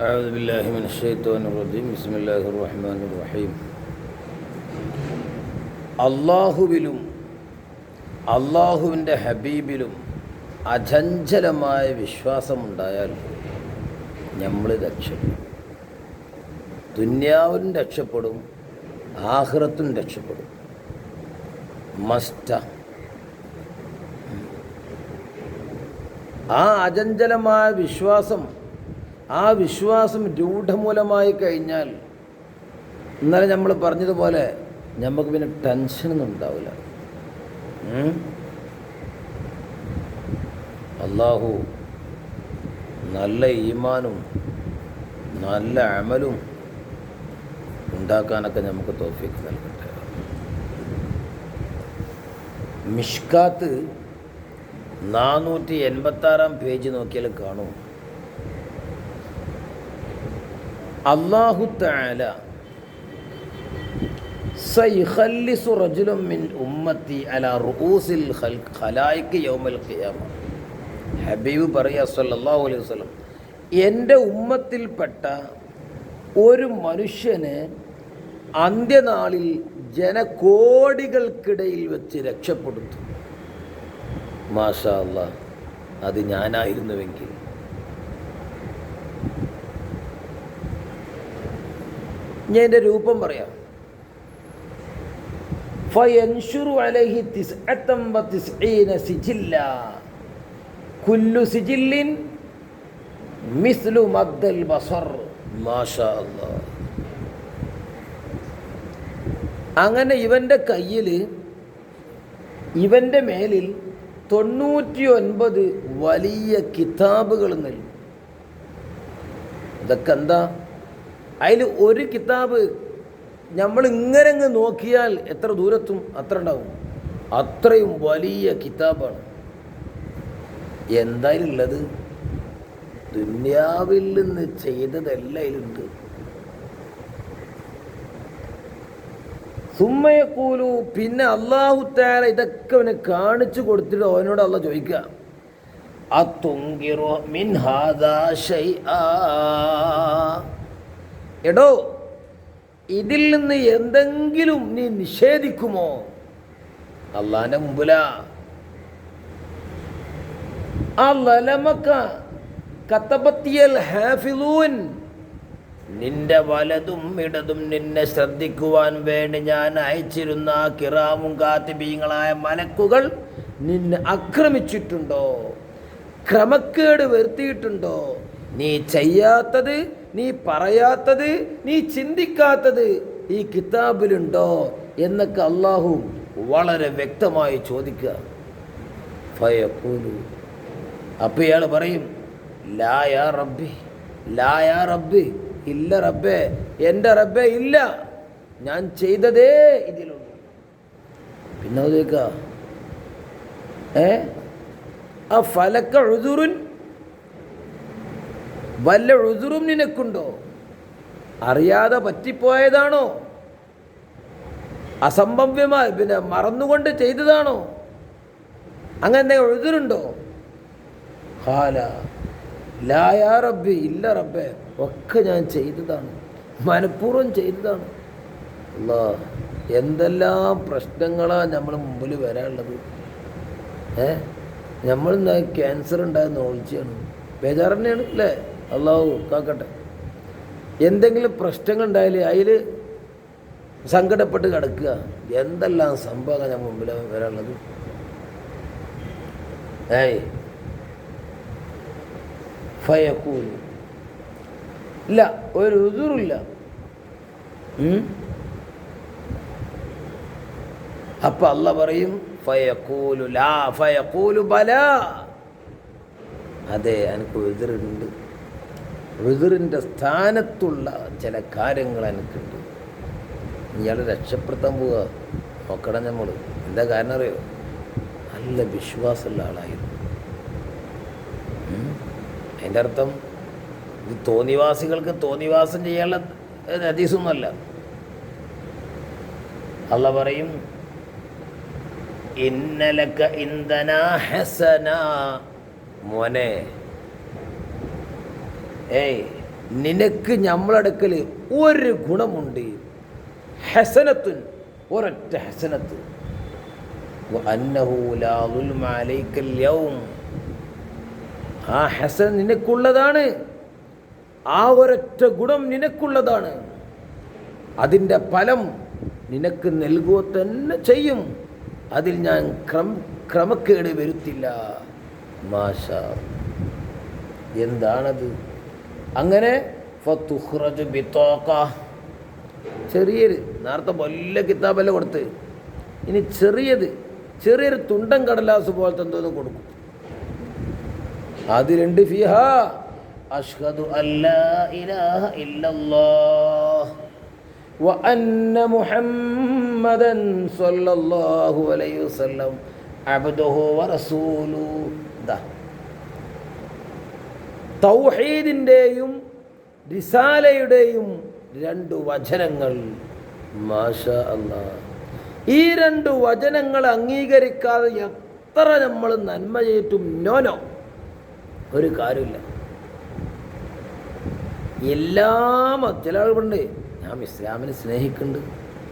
أعوذ بالله من الشيطان الرجيم بسم الله الرحمن الرحيم അള്ളാഹുവിലും അള്ളാഹുവിൻ്റെ ഹബീബിലും അചഞ്ചലമായ വിശ്വാസമുണ്ടായാൽ നമ്മൾ രക്ഷപ്പെടും ദുന്യാവിലും രക്ഷപ്പെടും ആഹ്റത്തും രക്ഷപ്പെടും മസ്റ്റ ആ അചഞ്ചലമായ വിശ്വാസം ആ വിശ്വാസം രൂഢമൂലമായി കഴിഞ്ഞാൽ ഇന്നലെ നമ്മൾ പറഞ്ഞതുപോലെ നമുക്ക് പിന്നെ ടെൻഷനൊന്നും ഉണ്ടാവില്ല? അള്ളാഹു നല്ല ഈമാനും നല്ല അമലും ഉണ്ടാക്കാനൊക്കെ നമുക്ക് തോഫിക്ക് നൽകട്ടെ. മിഷ്കാത്ത് നാനൂറ്റി എൺപത്താറാം പേജ് നോക്കിയാൽ കാണും. അള്ളാഹു താല മിൻ ഉമ്മത്തി അല യൗമൽ ഹബീബ് പറയുക സല്ലല്ലാഹു അലൈഹി വസല്ലം എന്റെ ഉമ്മത്തിൽപ്പെട്ട ഒരു മനുഷ്യനെ അന്ത്യനാളിൽ ജനകോടികൾക്കിടയിൽ വെച്ച് രക്ഷപ്പെടുത്തും. മാഷാ അത് ഞാനായിരുന്നുവെങ്കിൽ ഞാൻ എന്റെ രൂപം പറയാം. അങ്ങനെ ഇവന്റെ കയ്യിൽ ഇവന്റെ മേലിൽ തൊണ്ണൂറ്റി ഒൻപത് വലിയ കിതാബുകൾ നൽകും. ഇതൊക്കെ എന്താ? അതിൽ ഒരു കിതാബ് നമ്മൾ ഇങ്ങനെ അങ്ങ് നോക്കിയാൽ എത്ര ദൂരത്തും അത്ര ഉണ്ടാവും. അത്രയും വലിയ കിതാബാണ്. എന്തായാലും ഉള്ളത്? ദുന്യാവിൽ നിന്ന് ചെയ്തതെല്ലാം അതിലുണ്ട്. സുമ്മയക്കൂലു പിന്നെ അള്ളാഹു താല ഇതൊക്കെ അവന് കാണിച്ചു കൊടുത്തിട്ട് അവനോട് അള്ള ചോദിക്കുക. അത്തുങ്കിറോ മിൻ ഹാദാ ശൈആ. എടോ ഇതിൽ നിന്ന് എന്തെങ്കിലും നീ നിഷേധിക്കുമോ? അള്ളാന്റെ മുമ്പില. ആ ലലമക്ക കത്തപത്തിയൽ ഹാഫിലൂൻ. നിന്റെ വലതും ഇടതും നിന്നെ ശ്രദ്ധിക്കുവാൻ വേണ്ടി ഞാൻ അയച്ചിരുന്ന കിറാമും കാത്തിബീങ്ങളായ മലക്കുകൾ നിന്നെ ആക്രമിച്ചിട്ടുണ്ടോ? ക്രമക്കേട് വരുത്തിയിട്ടുണ്ടോ? നീ ചെയ്യാത്തത് നീ പറയാത്തത് നീ ചിന്തിക്കാത്തത് ഈ കിതാബിലുണ്ടോ എന്നൊക്കെ അള്ളാഹു വളരെ വ്യക്തമായി ചോദിക്കുക. ഫയഖൂലു. അപ്പോൾ ഇയാൾ പറയും ലായാ റബ്ബി ലായാ റബ്ബി ഇല്ല റബ്ബേ എന്റെ റബ്ബേ ഇല്ല ഞാൻ ചെയ്തതേ ഇതിലുള്ളൂ. പിന്നെ ചോദിക്കുക ഏ? ആ ഫലക്ക ഉഴുതുറുൻ വല്ല ഉഴുതുറും നിനക്കുണ്ടോ? അറിയാതെ പറ്റിപ്പോയതാണോ? അസംഭവ്യമായി പിന്നെ മറന്നുകൊണ്ട് ചെയ്തതാണോ? അങ്ങനെ ഉഴുതുരുണ്ടോ ഹാല ലായാ റബ്ബി ഇല്ല റബ്ബെ ഒക്കെ ഞാൻ ചെയ്തതാണ്. മനഃപൂർവം ചെയ്തതാണ്. അല്ലാ എന്തെല്ലാം പ്രശ്നങ്ങളാണ് നമ്മൾ മുമ്പിൽ വരാനുള്ളത്. ഏ? നമ്മൾ ക്യാൻസർ ഉണ്ടായ ഒളിച്ചാണ് ബേജാറ് അല്ലേ? അള്ളാഹു കാക്കട്ടെ. എന്തെങ്കിലും പ്രശ്നങ്ങൾ ഉണ്ടായാലേ അതിൽ സങ്കടപ്പെട്ട് കിടക്കുക. എന്തെല്ലാം സംഭവങ്ങൾ ഞാൻ മുമ്പിൽ വരാനുള്ളത്? ഏയ്. ഫയക്കൂലു. ഇല്ല ഒരു ഉതുറില്ല അപ്പൊ അല്ല പറയും ഫയക്കൂലു ലാ ഫയക്കൂലു ബല. അതെ എനിക്ക് എതിരുണ്ട് എതിറിന്റെ സ്ഥാനത്തുള്ള ചില കാര്യങ്ങൾ എനിക്കുണ്ട് ഇയാൾ രക്ഷപ്പെടുത്താൻ പോവുക നോക്കണം നമ്മൾ എന്താ കാരണം അറിയോ? നല്ല വിശ്വാസമുള്ള ആളായിരുന്നു. അതിന്റെ അർത്ഥം ഇത് തോന്നിവാസികൾക്ക് തോന്നിവാസം ചെയ്യാനുള്ള ഹദീസൊന്നുമല്ല. അല്ല പറയും ഇന്നലക്ക ഇന്ധന ഹസന. മോനെ ഏയ് നിനക്ക് നമ്മളടുക്കൽ ഒരു ഗുണമുണ്ട്. ഹസനത്തുൻ ഒരൊറ്റ ഹസനത്ത്. ആ ഹസൻ നിനക്കുള്ളതാണ്. ആ ഒരൊറ്റ ഗുണം നിനക്കുള്ളതാണ്. അതിന്റെ ഫലം നിനക്ക് നൽകുക തന്നെ ചെയ്യും. അതിൽ ഞാൻ ക്രം ക്രമക്കേട് വരുത്തില്ല. മാഷ എന്താണത്? അങ്ങനെ ഫത്തുഹ്റജ് ചെറിയൊരു നേരത്തെ വലിയ കിതാബല്ല കൊടുത്ത്. ഇനി ചെറിയത് ചെറിയൊരു തുണ്ടൻ കടലാസ് പോലത്തെ എന്തോന്ന് കൊടുക്കും. രണ്ട് ഫിഹ അഷ്ഹദു അല്ലാ ഇലാഹ വ അന്ന മുഹമ്മദൻ സ്വല്ലല്ലാഹു അലൈഹി വസല്ലം അബ്ദുഹു വ റസൂലു. ദാ. തൗഹീദിന്റെയും റിസാലയുടെയും രണ്ട് വചനങ്ങൾ. മാഷ അല്ല. ഈ രണ്ട് വചനങ്ങൾ അംഗീകരിക്കാതെ എത്ര നമ്മൾ നന്മ ചെയ്തിട്ടും നോനോ ഒരു കാര്യമില്ല. എല്ലാം ചില ആളുകളുണ്ട് ഞാൻ ഇസ്ലാമിനെ സ്നേഹിക്കുന്നുണ്ട്.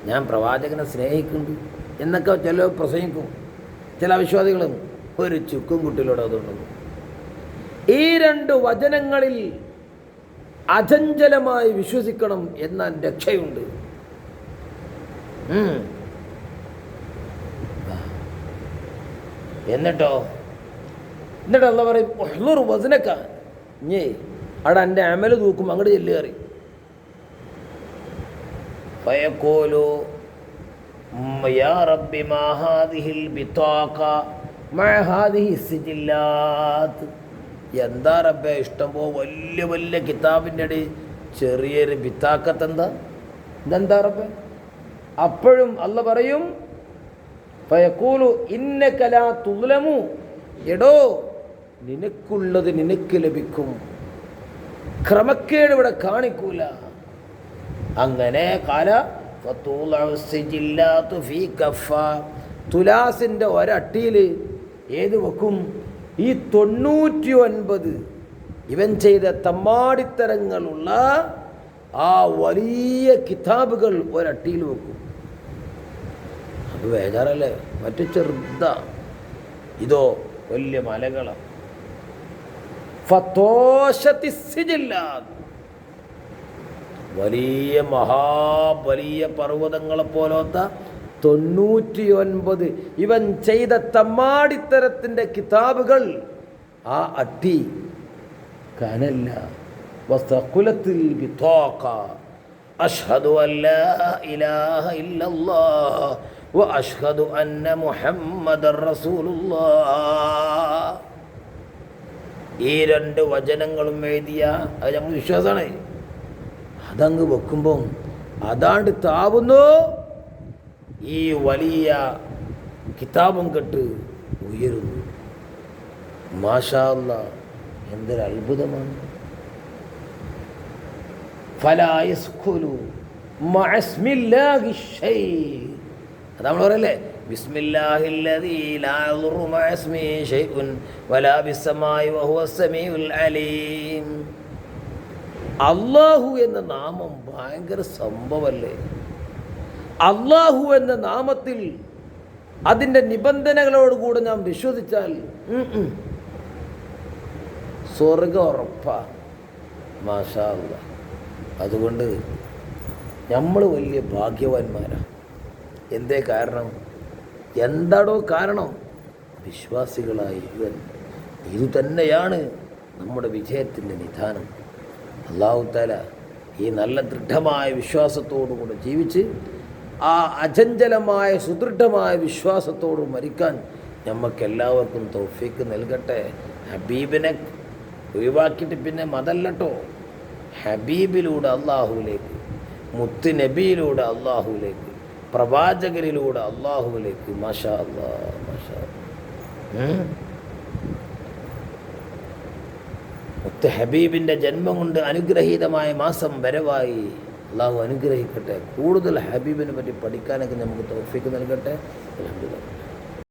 ഞാൻ പ്രവാചകനെ സ്നേഹിക്കുന്നുണ്ട്. എന്നൊക്കെ ചില പ്രസംഗിക്കും. ചില വിശ്വാസികളും ഒരു ചുക്കും കുട്ടിയിലൂടെ അതുകൊണ്ട് ഈ രണ്ട് വചനങ്ങളിൽ അചഞ്ചലമായി വിശ്വസിക്കണം എന്ന രക്ഷയുണ്ട്. എന്നിട്ടോ? എന്നിട്ട് എന്താ പറയും വചനക്ക ഞേ അവിടെ എന്റെ അമൽ തൂക്കും അങ്ങോട്ട് ചെല്ലുകയറി പയക്കോലോ യാ റബ്ബി മാഹാദിഹിൽ മഹാദിഹി സിജില്ലാത്ത്. എന്താ റബ്ബെ ഇഷ്ടംപോ വലിയ വലിയ കിതാബിന്റെ അടി ചെറിയൊരു ബിത്താക്കത്ത് എന്താ ഇതെന്താ റബ്ബെ? അപ്പോഴും അല്ല പറയും പയക്കൂലു ഇന്ന കലാ തുലമു. എടോ നിനക്കുള്ളത് നിനക്ക് ലഭിക്കും. ക്രമക്കേട് ഇവിടെ കാണിക്കൂല. അങ്ങനെ കാല തുലാസിന്റെ ഒരട്ടിയിൽ ഏത് വെക്കും? ഈ തൊണ്ണൂറ്റി ഒൻപത് ഇവൻ ചെയ്ത തമ്മാടിത്തരങ്ങളുള്ള ആ വലിയ കിതാബുകൾ ഒരട്ടിയിൽ വെക്കും. അത് ബേജാറല്ലേ മറ്റു ചെറുത. ഇതോ വലിയ മലകളാണ് വലിയ മഹാ വലിയ പർവതങ്ങളെ പോലത്തെ തൊണ്ണൂറ്റിയൊൻപത്. ഇവൻ ചെയ്ത തമ്മാടിത്തരത്തിന്റെ കിതാബുകൾ ആ അട്ടി. കനല്ല. വസ്തകുലത്തിൽ അഷ്ഹദു അല്ല ഇലാഹ ഇല്ലല്ലാഹ് വ അഷ്ഹദു അന്ന മുഹമ്മദ റസൂലുള്ളാഹ്. ഈ രണ്ട് വചനങ്ങളും എഴുതിയ അത് നമ്മൾ വിശ്വാസമാണ്. അതങ്ങ് വെക്കുമ്പം അതാണ്ട് താവുന്നു. ഈ വലിയ കിതാബും കെട്ട് ഉയരുന്നു. മാഷാല്ല എന്തൊരു അത്ഭുതമാണ് നമ്മൾ പറയല്ലേ അള്ളാഹു എന്ന നാമം ഭയങ്കര സംഭവമല്ലേ അള്ളാഹു എന്ന നാമത്തിൽ അതിന്റെ നിബന്ധനകളോടുകൂടെ നാം വിശ്വസിച്ചാൽ സ്വർഗ ഉറപ്പ. മാഷാ. അതുകൊണ്ട് നമ്മൾ വലിയ ഭാഗ്യവാന്മാരാണ് എന്തേ കാരണം? എന്താണോ കാരണം? വിശ്വാസികളായി ഇവൻ. ഇത് തന്നെയാണ് നമ്മുടെ വിജയത്തിന്റെ നിധാനം. അള്ളാഹുത്താല ഈ നല്ല ദൃഢമായ വിശ്വാസത്തോടുകൂടെ ജീവിച്ച് ആ അചഞ്ചലമായ സുദൃഢമായ വിശ്വാസത്തോട് മരിക്കാൻ നമുക്കെല്ലാവർക്കും തൗഫീക്ക് നൽകട്ടെ. ഹബീബിനെ ഒഴിവാക്കിയിട്ട് പിന്നെ മതല്ലട്ടോ. ഹബീബിലൂടെ അള്ളാഹുവിലേക്ക് മുത്ത് നബിയിലൂടെ അള്ളാഹുവിലേക്ക് പ്രവാചകരിലൂടെ അള്ളാഹുവിലേക്ക് മാഷാ അല്ലാ മാഷാ. മുത്ത് ഹബീബിന്റെ ജന്മം കൊണ്ട് അനുഗ്രഹീതമായ മാസം വരവായി. അള്ളാഹു അനുഗ്രഹിക്കട്ടെ. കൂടുതൽ ഹബീബിനെ പറ്റി പഠിക്കാനൊക്കെ നമുക്ക് തോഫിക്ക് നൽകട്ടെ. അൽഹംദുലില്ലാ